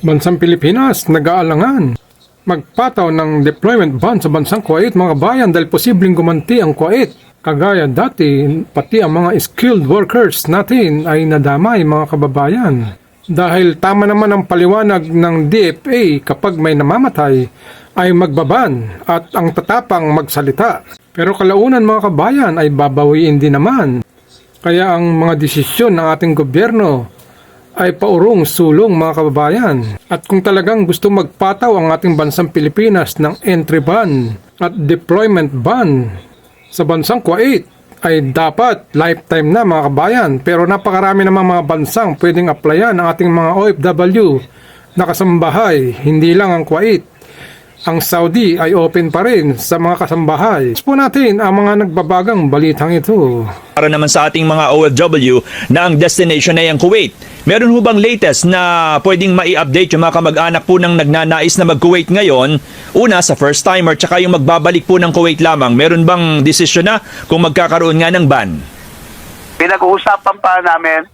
Bansang Pilipinas nag-aalangan. Magpataw ng deployment ban sa bansang Kuwait mga bayan dahil posibleng gumanti ang Kuwait. Kagaya dati, pati ang mga skilled workers natin ay nadamay mga kababayan. Dahil tama naman ang paliwanag ng DFA kapag may namamatay ay magbaban at ang tatapang magsalita. Pero kalaunan mga kabayan ay babawiin din naman. Kaya ang mga desisyon ng ating gobyerno ay paurong sulong mga kababayan. At kung talagang gusto magpataw ang ating bansang Pilipinas ng entry ban at deployment ban sa bansang Kuwait ay dapat lifetime na mga kabayan. Pero napakarami namang mga bansang pwedeng applyan ang ating mga OFW na kasambahay, hindi lang ang Kuwait. Ang Saudi ay open pa rin sa mga kasambahay. Po natin ang mga nagbabagang balitang ito. Para naman sa ating mga OFW na ang destination ay ang Kuwait. Meron ho bang latest na pwedeng mai-update yung mga kamag-anak po ng nagnanais na mag-Kuwait ngayon? Una, sa first timer, tsaka yung magbabalik po ng Kuwait lamang. Meron bang desisyon na kung magkakaroon nga ng ban? Pinag-uusapan pa namin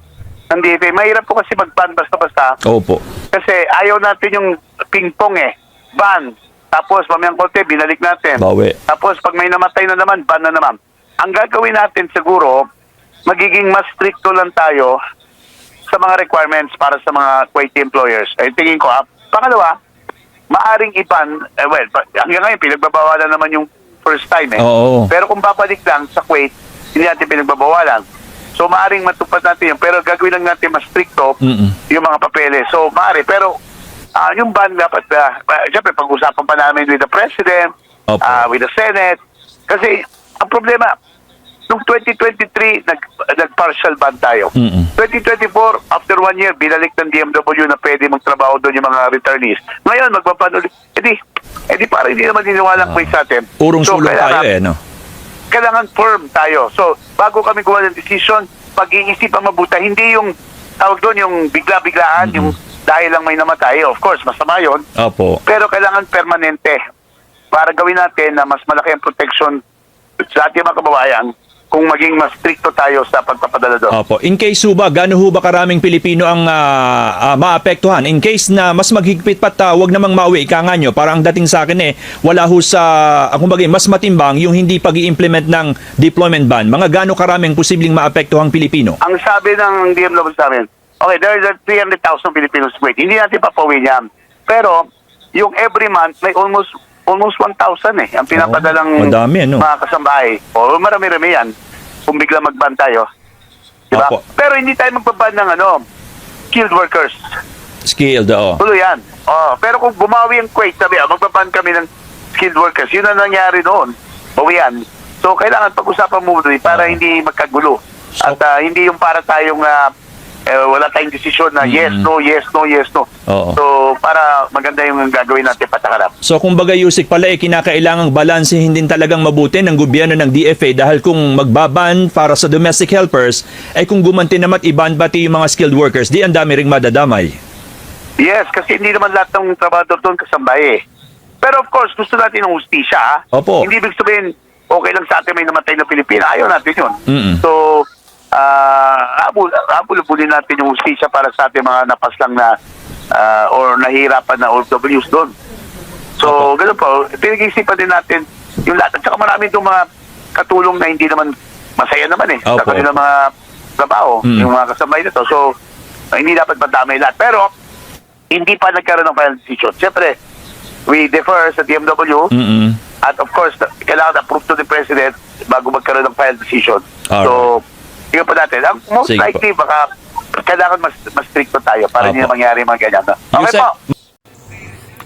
ng DFA. Mahirap po kasi mag-ban basta-basta. Opo. Kasi ayaw natin yung ping-pong eh. Ban. Tapos mamayang konti, binalik natin. Bawi. Tapos pag may namatay na naman, ban na naman. Ang gagawin natin siguro, magiging mas stricto lang tayo sa mga requirements para sa mga Kuwaiti employers. Ay tingin ko, ah, pangalawa, maaring iban, eh, well, hanggang ngayon, pinagbabawalan naman yung first time eh. Oo. Pero kung babalik lang sa Kuwait, hindi natin pinagbabawalan. So maaring matupad natin yun, pero gagawin lang natin mas stricto Mm-mm. yung mga papeles. So maaari, pero ah, yung ban dapat, uh, siyempre pag-usapan pa namin with the President, Opo. ah, with the Senate. Kasi ang problema, nung 2023, nag, nag-partial ban tayo. Mm-mm. 2024, after one year, binalik ng DMW na pwede magtrabaho doon yung mga returnees. Ngayon, magpapan ulit. E di, eh di parang hindi naman niniwalang uh, sa atin. Urong sulong kailangan- tayo eh, no? kailangan firm tayo. So, bago kami gumawa ng decision, pag-iisipan mabuti, hindi yung tawag doon, yung bigla-biglaan, yung dahil lang may namatay. Of course, masama yon Opo. Pero kailangan permanente para gawin natin na mas malaki ang protection sa ating mga kababayan kung maging mas stricto tayo sa pagpapadala doon. Opo. In case ho ba, gano'n ho ba karaming Pilipino ang ah, ah, maapektuhan? In case na mas maghigpit pat, uh, wag namang mauwi, ika nga nyo, parang ang dating sa akin eh, wala ho sa, uh, kumbaga, mas matimbang yung hindi pag implement ng deployment ban. Mga gano'n karaming posibleng maapektuhang Pilipino? Ang sabi ng DMW sa amin, okay, there are 300,000 Filipinos wait. Hindi natin papawin yan. Pero, yung every month, may almost almost 1,000 eh. Ang pinapadalang Oo, madami, ano? mga kasambahay. O, marami-rami yan. Kung bigla magban tayo. Diba? Opo. Pero hindi tayo magbaban ng ano, skilled workers. Skilled, oo. Tuloy yan. Oh, pero kung bumawi ang Kuwait, sabi, ah, magbaban kami ng skilled workers. Yun ang nangyari noon. Bawian. So, kailangan pag-usapan mo doon para hindi magkagulo. So- At ah, hindi yung para tayong ah, eh, wala tayong desisyon na yes, Mm. no, yes, no, yes, no. Oo. So, para maganda yung gagawin natin patakarap. So kumbaga Yusik pala eh, kinakailangang balansehin din talagang mabuti ng gobyerno ng DFA dahil kung magbaban para sa domestic helpers, ay kung gumanti naman iban pati yung mga skilled workers, di ang dami ring madadamay. Yes, kasi hindi naman lahat ng trabador doon kasambay eh. Pero of course, gusto natin ng hustisya. ah. Opo. Hindi ibig sabihin, okay lang sa atin may namatay na Pilipina. Ayaw natin yun. Mm-mm. So, ah abul, abul-abulin natin yung hustisya para sa ating mga napaslang na ah, or nahihirapan na OFWs doon. So, ganun po. Pinag-isipan din natin yung lahat. At saka marami itong mga katulong na hindi naman masaya naman eh. Sa Opo. kanilang mga trabaho, Mm. yung mga kasabay nito. So, hindi dapat madamay lahat. Pero, hindi pa nagkaroon ng final decision. Siyempre, we defer sa DMW Mm-mm. at of course, kailangan approve to the President bago magkaroon ng final decision. So, tingnan po natin. Ang most Sige po. likely, baka kailangan mas, mas stricto tayo para hindi na mangyari mga ganyan. Okay Yusek, po.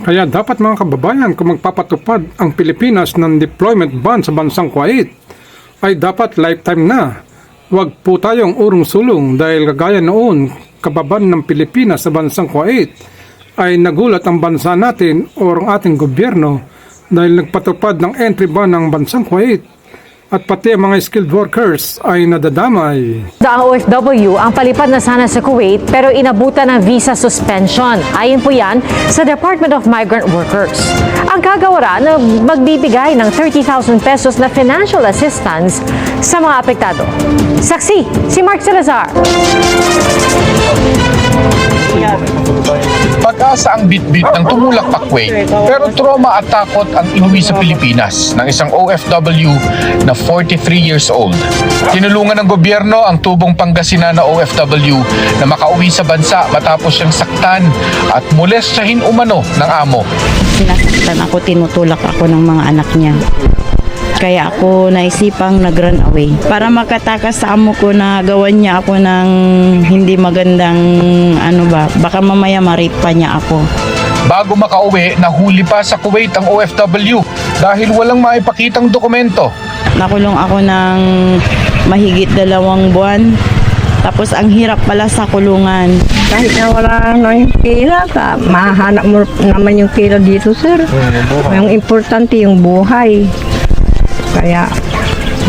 Kaya dapat mga kababayan kung magpapatupad ang Pilipinas ng deployment ban sa bansang Kuwait ay dapat lifetime na. Huwag po tayong urong-sulong dahil kagaya noon kababan ng Pilipinas sa bansang Kuwait ay nagulat ang bansa natin o ang ating gobyerno dahil nagpatupad ng entry ban ng bansang Kuwait at pati ang mga skilled workers ay nadadamay. Ang OFW ang palipad na sana sa Kuwait pero inabutan ng visa suspension. Ayon po yan sa Department of Migrant Workers. Ang kagawaran na magbibigay ng 30,000 pesos na financial assistance sa mga apektado. Saksi, si Mark Salazar. Pag Pag-asa ang bitbit ng tumulak pa Kuwait, pero trauma at takot ang inuwi sa Pilipinas ng isang OFW na 43 years old. Tinulungan ng gobyerno ang tubong Pangasinan na OFW na makauwi sa bansa matapos siyang saktan at molestahin umano ng amo. Sinasaktan ako, tinutulak ako ng mga anak niya. Kaya ako naisipang nag-run away. Para makatakas sa amo ko na gawan niya ako ng hindi magandang ano ba, baka mamaya marip pa niya ako. Bago makauwi, nahuli pa sa Kuwait ang OFW dahil walang maipakitang dokumento. Nakulong ako ng mahigit dalawang buwan. Tapos ang hirap pala sa kulungan. Kahit na wala na yung pera, ka, mahanap mo naman yung pera dito, sir. Yung importante yung buhay. Kaya,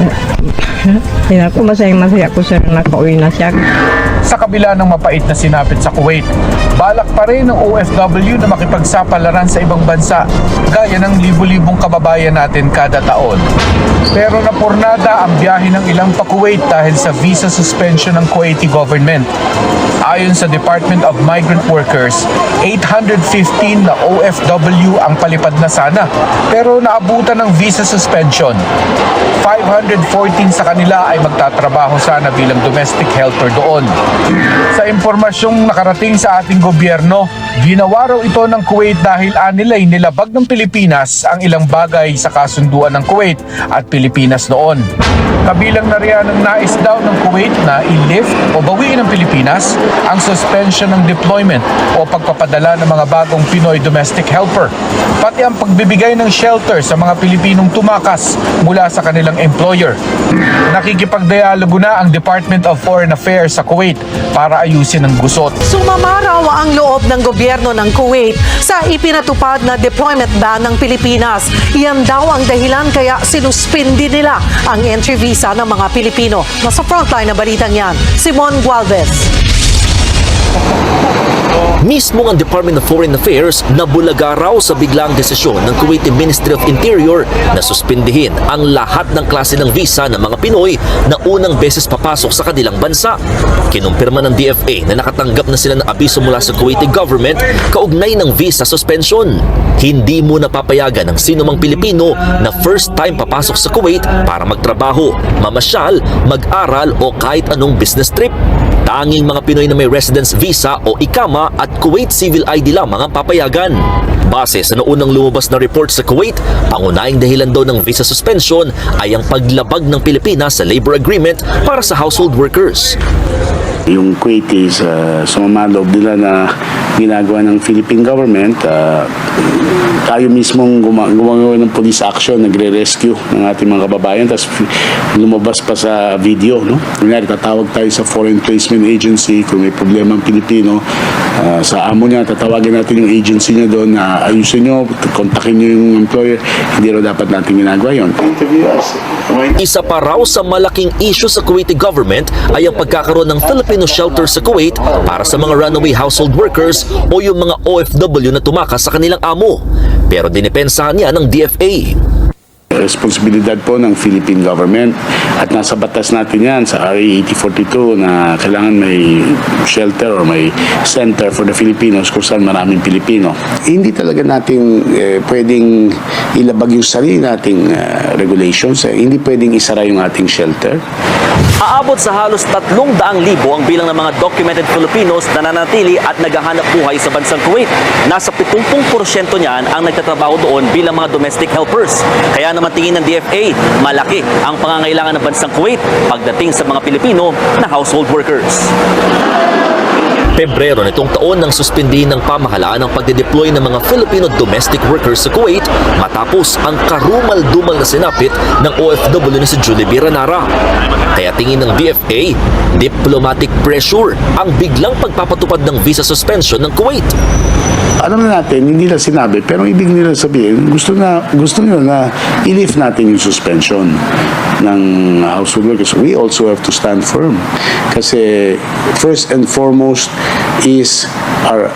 Tingnan ko, masaya-masaya ko, sir, na nakauwi na siya. Sa kabila ng mapait na sinapit sa Kuwait, balak pa rin ng OFW na makipagsapalaran sa ibang bansa, gaya ng libu-libong kababayan natin kada taon. Pero napurnada ang biyahe ng ilang pa Kuwait dahil sa visa suspension ng Kuwaiti government. Ayon sa Department of Migrant Workers, 815 na OFW ang palipad na sana pero naabutan ng visa suspension. 514 sa kanila ay magtatrabaho sana bilang domestic helper doon. Sa impormasyong nakarating sa ating gobyerno, ginawa ito ng Kuwait dahil anilay nilabag ng Pilipinas ang ilang bagay sa kasunduan ng Kuwait at Pilipinas noon. Kabilang na riyan ang nais daw ng Kuwait na i-lift o bawiin ng Pilipinas ang suspension ng deployment o pagpapadala ng mga bagong Pinoy domestic helper. Pati ang pagbibigay ng shelter sa mga Pilipinong tumakas mula sa kanilang employer. Nakikipagdialogo na ang Department of Foreign Affairs sa Kuwait para ayusin ang gusot. Sumamaraw ang loob ng gobyerno ng Kuwait sa ipinatupad na deployment ban ng Pilipinas. Iyan daw ang dahilan kaya sinuspindi nila ang entry visa ng mga Pilipino. Nasa frontline na balitang yan, Simon Gualvez. Mismo ang Department of Foreign Affairs nabulaga raw sa biglang desisyon ng Kuwaiti Ministry of Interior na suspindihin ang lahat ng klase ng visa ng mga Pinoy na unang beses papasok sa kanilang bansa. Kinumpirma ng DFA na nakatanggap na sila ng abiso mula sa Kuwaiti government kaugnay ng visa suspension. Hindi mo napapayagan ng sinumang Pilipino na first time papasok sa Kuwait para magtrabaho, mamasyal, mag-aral o kahit anong business trip. Tanging mga Pinoy na may residence visa o ikama at Kuwait Civil ID lamang ang papayagan. Base sa noonang lumabas na report sa Kuwait, pangunahing dahilan daw ng visa suspension ay ang paglabag ng Pilipinas sa labor agreement para sa household workers. Yung Kuwaitis, uh, sumama loob nila na ginagawa ng Philippine government, ah, tayo mismong guma- gumagawa ng police action, nagre-rescue ng ating mga kababayan, tapos lumabas pa sa video, no? Kunyari, tatawag tayo sa Foreign Placement Agency kung may problema ang Pilipino, ah, sa amo niya, tatawagin natin yung agency niya doon na ayusin nyo, kontakin nyo yung employer, hindi raw dapat natin ginagawa yun. Isa pa raw sa malaking issue sa Kuwaiti government ay ang pagkakaroon ng Filipino shelter sa Kuwait para sa mga runaway household workers o yung mga OFW na tumakas sa kanilang amo. Pero dinipensahan niya ng DFA. responsibilidad po ng Philippine government at nasa batas natin yan sa RA 8042 na kailangan may shelter or may center for the Filipinos kung saan maraming Pilipino. Hindi talaga natin eh, pwedeng ilabag yung sarili nating eh, regulations. Eh. Hindi pwedeng isara yung ating shelter. Aabot sa halos 300,000 ang bilang ng mga documented Filipinos na nanatili at naghahanap buhay sa bansang Kuwait. Nasa 70% niyan ang nagtatrabaho doon bilang mga domestic helpers. Kaya naman tingin ng DFA, malaki ang pangangailangan ng bansang Kuwait pagdating sa mga Pilipino na household workers. Pebrero nitong taon nang suspindihin ng pamahalaan ang pagde-deploy ng mga Filipino domestic workers sa Kuwait matapos ang karumal-dumal na sinapit ng OFW na si Julie Biranara. Kaya tingin ng DFA, diplomatic pressure ang biglang pagpapatupad ng visa suspension ng Kuwait. Alam na natin, hindi nila sinabi, pero ibig nila sabihin, gusto na gusto nila na i-lift natin yung suspension ng household workers. We also have to stand firm. Kasi first and foremost is our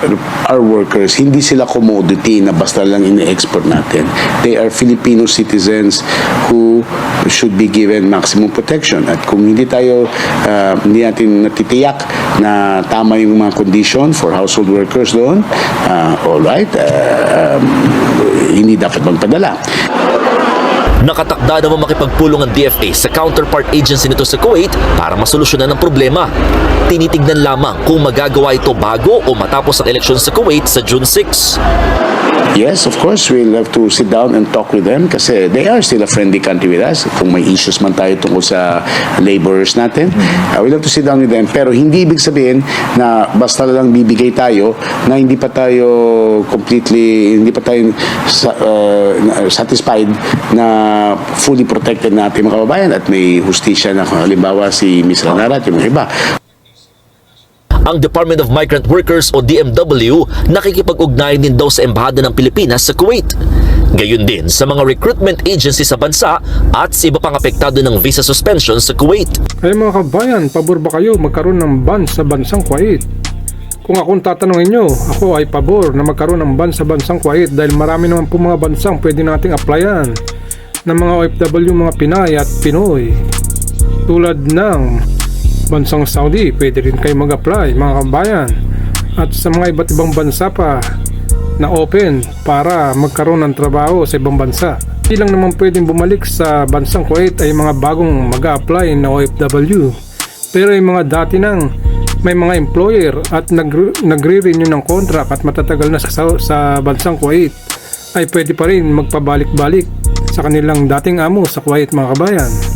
our workers. Hindi sila commodity na basta lang ini-export natin. They are Filipino citizens who should be given maximum protection. At kung hindi tayo uh, hindi natin natitiyak na tama yung mga condition for household workers doon, uh, all right, uh, um, hindi dapat magpadala. Nakatakda naman makipagpulong ang DFA sa counterpart agency nito sa Kuwait para masolusyonan ang problema. Tinitignan lamang kung magagawa ito bago o matapos ang eleksyon sa Kuwait sa June 6. Yes, of course, we'll have to sit down and talk with them kasi they are still a friendly country with us. Kung may issues man tayo tungkol sa laborers natin, uh, we'll have to sit down with them. Pero hindi ibig sabihin na basta lang bibigay tayo na hindi pa tayo completely, hindi pa tayo uh, satisfied na fully protected na ating mga kababayan at may hustisya na halimbawa si Ms. Ranara at yung iba. Ang Department of Migrant Workers o DMW nakikipag-ugnayan din daw sa Embahada ng Pilipinas sa Kuwait. Gayun din sa mga recruitment agency sa bansa at sa iba pang apektado ng visa suspension sa Kuwait. Kaya mga kabayan, pabor ba kayo magkaroon ng ban sa bansang Kuwait? Kung akong tatanungin nyo, ako ay pabor na magkaroon ng ban sa bansang Kuwait dahil marami naman po mga bansang pwede nating applyan ng mga OFW, mga Pinay at Pinoy. Tulad ng bansang Saudi, pwede rin kayo mag-apply mga kabayan. At sa mga iba't ibang bansa pa na open para magkaroon ng trabaho sa ibang bansa. Hindi lang naman pwedeng bumalik sa bansang Kuwait ay mga bagong mag apply na OFW. Pero yung mga dati nang may mga employer at nag- nagre-renew ng contract at matatagal na sa, sa bansang Kuwait ay pwede pa rin magpabalik-balik sa kanilang dating amo sa Kuwait mga kabayan.